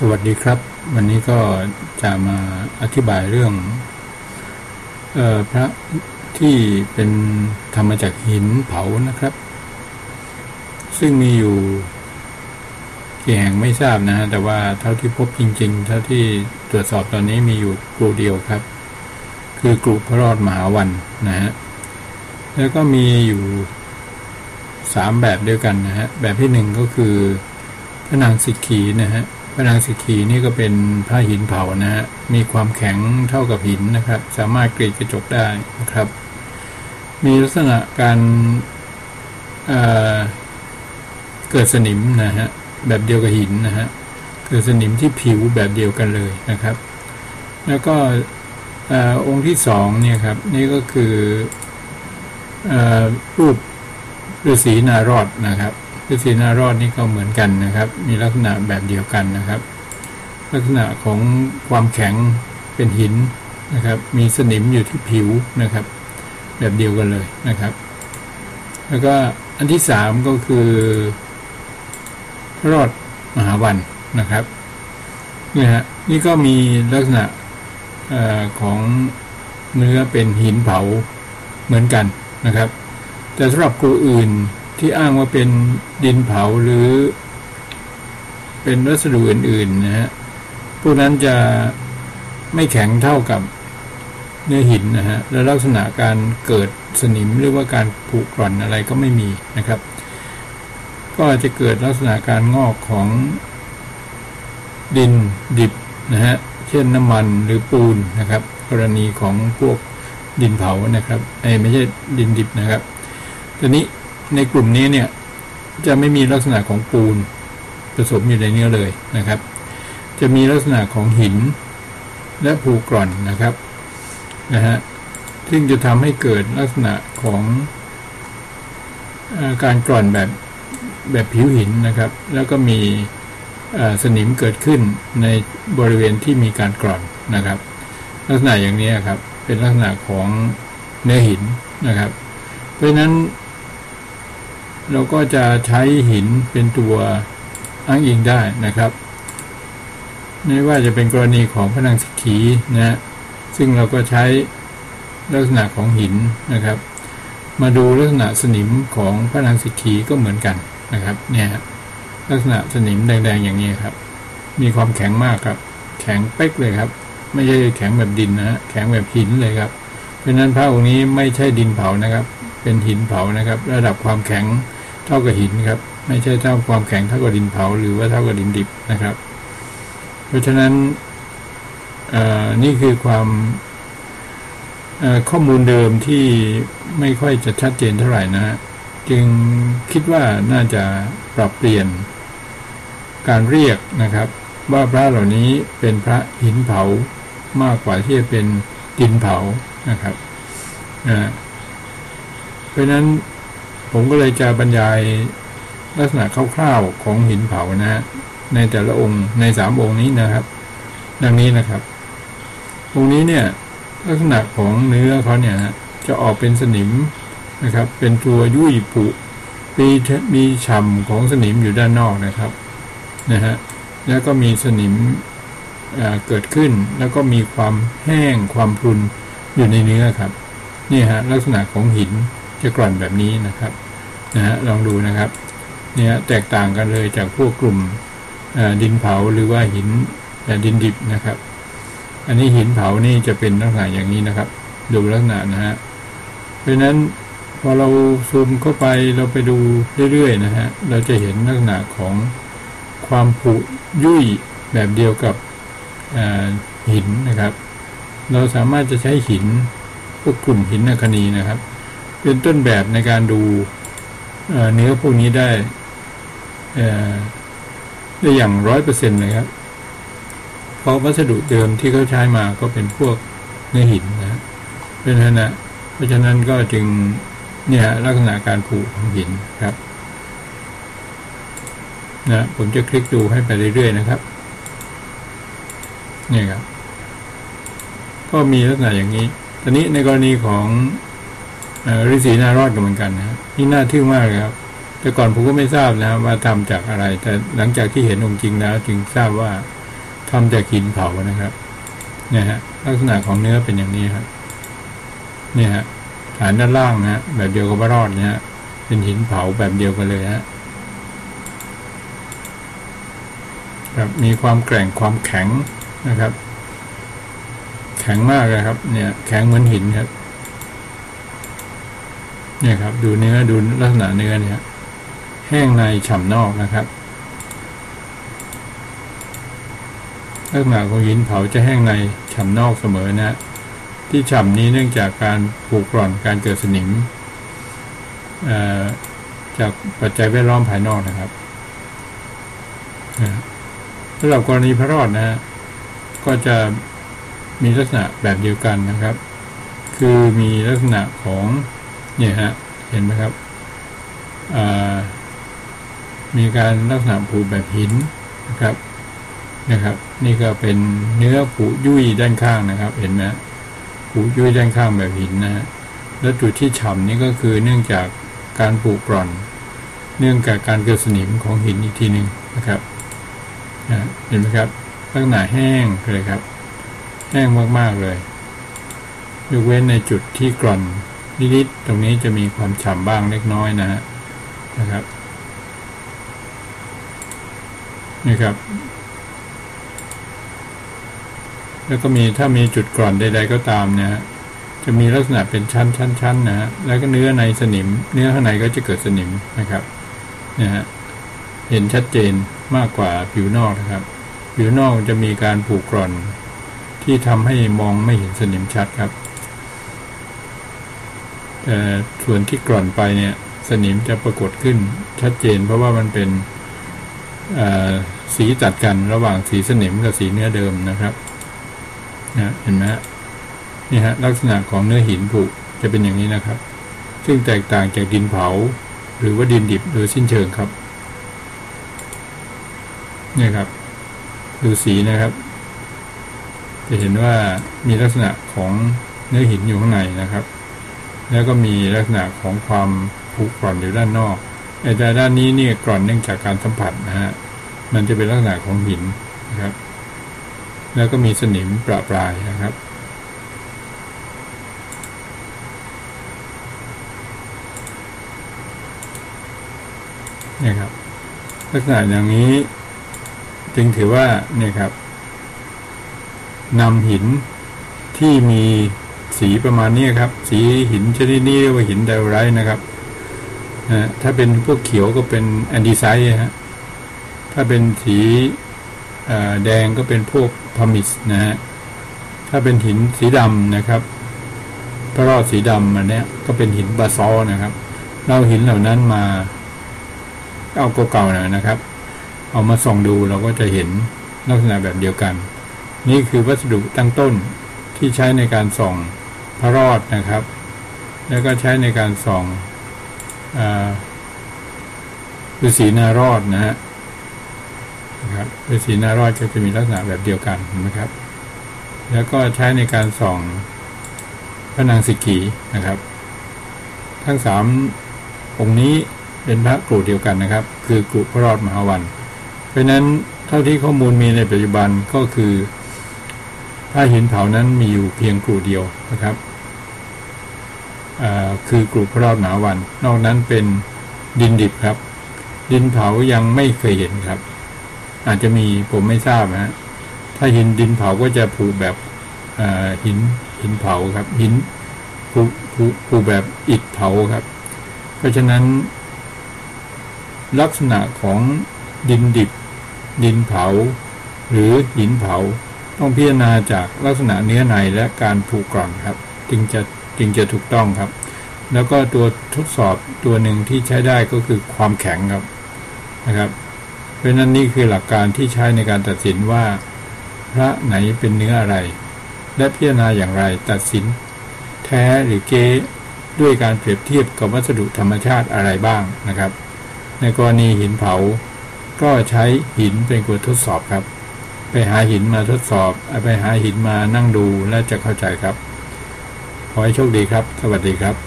สวัสดีครับ วันนี้ก็จะมาอธิบายเรื่องออพระที่เป็นทำมาจากหินเผานะครับ ซึ่งมีอยู่กี่แห่งไม่ทราบนะแต่ว่าเท่าที่พบจริง ๆ เท่าที่ตรวจสอบตอนนี้มีอยู่กลุ่เดียวครับ คือกลุ่พระรอดมหาวันนะฮะแล้วก็มีอยู่สามแบบเดียวกันนะฮะแบบที่หนึ่งก็คือพระนางสิกขีนะฮะ พระนางสิกขีนี่ก็เป็นผ้าหินเผานะฮะมีความแข็งเท่ากับหินนะครับ สามารถกรีดกระจกได้นะครับ มีลักษณะการเเกิดสนิมนะฮะแบบเดียวกับหินนะฮะเกิดสนิมที่ผิวแบบเดียวกันเลยนะครับ แล้วก็องค์ที่สองเนี่ยครับ นี่ก็คืออรูปฤาษีนารอดนะครับ ฤาษีนารอดนี่ก็เหมือนกันนะครับ มีลักษณะแบบเดียวกันนะครับ ลักษณะของความแข็งเป็นหินนะครับ มีสนิมอยู่ที่ผิวนะครับ แบบเดียวกันเลยนะครับ แล้วก็อันที่สามก็คือรอดมหาวันนะครับนี่ฮะนี่ก็มีลักษณะอของเนื้อเป็นหินเผาเหมือนกันนะครับ แต่สำหรับครูอื่น ที่อ้างว่าเป็นดินเผาหรือ เป็นวัสดุอื่น ๆ นะฮะพวกนั้นจะไม่แข็งเท่ากับเนื้อหินนะฮะและลักษณะการเกิดสนิมหรือว่าการผุกร่อนอะไรก็ไม่มีนะครับ ก็จะเกิดลักษณะการงอกของดินดิบนะฮะเช่นน้ำมันหรือปูนนะครับ กรณีของพวกดินเผานะครับไอ้ไม่ใช่ดินดิบนะครับตอนนี้ ในกลุ่มนี้เนี่ยจะไม่มีลักษณะของปูนผสมอยู่ในเนื้อเลยนะครับ จะมีลักษณะของหินและภูกร่อนนะครับนะฮะซึ่งจะทำให้เกิดลักษณะของอการกร่อนแบบแบบผิวหินนะครับ แล้วก็มีสนิมเกิดขึ้นในบริเวณที่มีการกร่อนนะครับ ลักษณะอย่างนี้ครับเป็นลักษณะของเนื้อหินนะครับ เพราะฉะนั้น เราก็จะใช้หินเป็นตัวอ้างอิงได้นะครับ ไม่ว่าจะเป็นกรณีของพนังสขีนะซึ่งเราก็ใช้ลักษณะของหินนะครับ มาดูลักษณะสนิมของพระนางสิกีก็เหมือนกันนะครับเนี่ยลักษณะสนิมแดงๆอย่างนี้ครับ มีความแข็งมากครับ แข็งเป๊กเลยครับ ไม่ใช่แข็งแบบดินนะแข็งแบบหินเลยครับ เพราะนั้นพระองค์นี้ไม่ใช่ดินเผานะครับ เป็นหินเผานะครับ ระดับความแข็ง เท่ากับหินครับ ไม่ใช่เท่าความแข็งเท่ากับดินเผาหรือว่าเท่ากับดินดิบนะครับ เพราะฉะนั้นนี่คือความข้อมูลเดิมที่ไม่ค่อยจะชัดเจนเท่าไหร่นะจึงคิดว่าน่าจะปรับเปลี่ยนการเรียกนะครับ ว่าพระเหล่านี้เป็นพระหินเผามากกว่าที่จะเป็นดินเผานะครับเพราะนั้น ผมก็เลยจะบรรยายลักษณะคร่าวๆของหินเผานะฮะในแต่ละองค์ในสามองค์นี้นะครับ ดังนี้นะครับ องค์นี้เนี่ย ลักษณะของเนื้อเขาเนี่ยจะออกเป็นสนิมนะครับ เป็นตัวยุ่ยปุมีมีฉ่ำของสนิมอยู่ด้านนอกนะครับนะฮะแล้วก็มีสนิมเกิดขึ้น แล้วก็มีความแห้งความพรุนอยู่ในเนื้อครับนี่ฮะลักษณะของหินจะกร่อนแบบนี้นะครับ นะฮะลองดูนะครับ เนี่ยแตกต่างกันเลยจากพวกกลุ่มดินเผาหรือว่าหินดินดิบนะครับ อันนี้หินเผานี่จะเป็นลักษณะอย่างนี้นะครับ ดูลักษณะนะฮะเพราะนั้นพอเราซูมเข้าไปเราไปดูเรื่อยๆนะฮะเราจะเห็นลักษณะของความผุยุ่ยแบบเดียวกับหินนะครับ เราสามารถจะใช้หินพวกกลุ่มหินอัคนีนะครับ เป็นต้นแบบในการดู เนื้อพวกนี้ได้ได้อย่างร้อยเปอร์เซ็นต์เลยครับ เพราะวัสดุเดิมที่เขาใช้มาก็เป็นพวกเนื้อหินนะเพราะฉะนั้นเพราะฉะนั้นก็จึงเนี่ยลักษณะการผูกของหินครับนะผมจะคลิกดูให้ไปเรื่อยๆนะครับนี่ครับ ก็มีลักษณะอย่างนี้ ตอนนี้ในกรณีของ ฤาษีนารอดกันเหมือนกันนะนี่น่าทึ่งมากครับ แต่ก่อนผมก็ไม่ทราบนะว่าทำจากอะไร แต่หลังจากที่เห็นองค์จริงแล้ว จึงทราบว่าทำจากหินเผานะครับเนี่ยฮะ ลักษณะของเนื้อเป็นอย่างนี้ครับเนี่ยฮะฐานด้านล่างนะแบบเดียวกับพระรอดเนี่ยเป็นหินเผาแบบเดียวกันเลยฮะครับมีความแกร่งความแข็งนะครับ แข็งมากเลยครับ เนี่ย แข็งเหมือนหินครับ เนี่ยครับ ดูเนื้อดูลักษณะเนื้อเนี่ยแห้งในฉ่ำนอกนะครับลักษณะของหินเผาจะแห้งในฉ่ำนอกเสมอนะ ที่ฉ่ำนี้เนื่องจากการผูกกร่อนการเกิดสนิมจากปัจจัยแวดล้อมภายนอกนะครับสำหรับกรณีพระรอดนะฮะก็จะมีลักษณะแบบเดียวกันนะครับ คือมีลักษณะของ เนี่ยฮะ เห็นไหมครับมีการลักษณะผูแบบหินนะครับนะครับ นี่ก็เป็นเนื้อผุยุ่ยด้านข้างนะครับ เห็นไหมผุยุ่ยด้านข้างแบบหินนะฮะแล้วจุดที่ฉ่ำนี่ก็คือเนื่องจากการปลูกร่อน เนื่องจากการเกิดสนิมของหินอีกทีหนึ่งนะครับเห็นไหมครับลักษณะแห้งเลยครับ แห้งมากๆเลยยกเว้นในจุดที่กร่อน นิดๆตรงนี้จะมีความฉ่ำบ้างเล็กน้อยนะฮะนะครับนี่ครับ แล้วก็มีถ้ามีจุดกร่อนใด ๆ ก็ตามนะฮะจะมีลักษณะเป็นชั้นๆนะฮะแล้วก็เนื้อในสนิม เนื้อข้างในก็จะเกิดสนิมนะครับนะฮะเห็นชัดเจนมากกว่าผิวนอกนะครับ ผิวนอกจะมีการผูกกร่อน ที่ทำให้มองไม่เห็นสนิมชัดครับ ส่วนที่กร่อนไปเนี่ย สนิมจะปรากฏขึ้นชัดเจน เพราะว่ามันเป็นสีตัดกันระหว่างสีสนิมกับสีเนื้อเดิมนะครับนะเห็นไหมฮะนี่ฮะลักษณะของเนื้อหินผุจะเป็นอย่างนี้นะครับ ซึ่งแตกต่างจากดินเผา หรือว่าดินดิบโดยสิ้นเชิงครับนี่ครับ ดูสีนะครับ จะเห็นว่ามีลักษณะของเนื้อหินอยู่ข้างในนะครับ แล้วก็มีลักษณะของความผุกร่อนอยู่ด้านนอกแต่ด้านนี้นี่กร่อนเนื่องจากการสัมผัสนะฮะมันจะเป็นลักษณะของหินนะครับ แล้วก็มีสนิมประปรายนะครับนี่ครับลักษณะอย่างนี้ จึงถือว่าเนี่ยครับนำหินที่มี สีประมาณนี้ครับ สีหินชนิดนี้เรียกว่าหินไดไรนะครับนะถ้าเป็นพวกเขียวก็เป็นแอนดีไซด์ฮะถ้าเป็นสีแดงก็เป็นพวกพามิสนะฮะถ้าเป็นหินสีดำนะครับ พระรอดสีดำอันนี้ก็เป็นหินบาซอนะครับเราหินเหล่านั้นมาเอาเก่าๆหน่อยนะครับ เอามาส่องดูเราก็จะเห็นลักษณะแบบเดียวกัน นี่คือวัสดุตั้งต้นที่ใช้ในการส่อง พระรอดนะครับ แล้วก็ใช้ในการส่องฤาษีนารอดนะฮะครับฤาษีนารอดก็จะมีลักษณะแบบเดียวกันเห็นไหมครับ แล้วก็ใช้ในการส่องพระนางสิกีนะครับ ทั้งสามองค์นี้เป็นพระกลุ่เดียวกันนะครับ คือกลุ่พระรอดมหาวัน เพราะนั้นเท่าที่ข้อมูลมีในปัจจุบันก็คือ ผ้าหินเผานั้นมีอยู่เพียงกลุ่เดียวนะครับคือกลุ่มพระรอดหมาวัน นอกนั้นเป็นดินดิบครับ ดินเผายังไม่เคยเห็นครับ อาจจะมีผมไม่ทราบนะถ้าหินดินเผาก็จะผูแบบหินหินเผาครับ หินผูผูผูแบบอิฐเผาครับ เพราะฉะนั้น ลักษณะของดินดิบ ดินเผา หรือหินเผา ต้องพิจารณาจากลักษณะเนื้อในและการผูกกร่อนครับ จึงจะจึงจะถูกต้องครับ แล้วก็ตัวทดสอบตัวหนึ่งที่ใช้ได้ก็คือความแข็งครับนะครับ เพราะนั้นนี่คือหลักการที่ใช้ในการตัดสินว่า พระไหนเป็นเนื้ออะไร และพิจารณาอย่างไรตัดสิน แท้หรือเก๊ด้วยการเปรียบเทียบกับวัสดุธรรมชาติอะไรบ้างนะครับ ในกรณีหินเผา ก็ใช้หินเป็นตัวทดสอบครับ ไปหาหินมาทดสอบไปหาหินมานั่งดูและจะเข้าใจครับ ขอให้โชคดีครับ สวัสดีครับ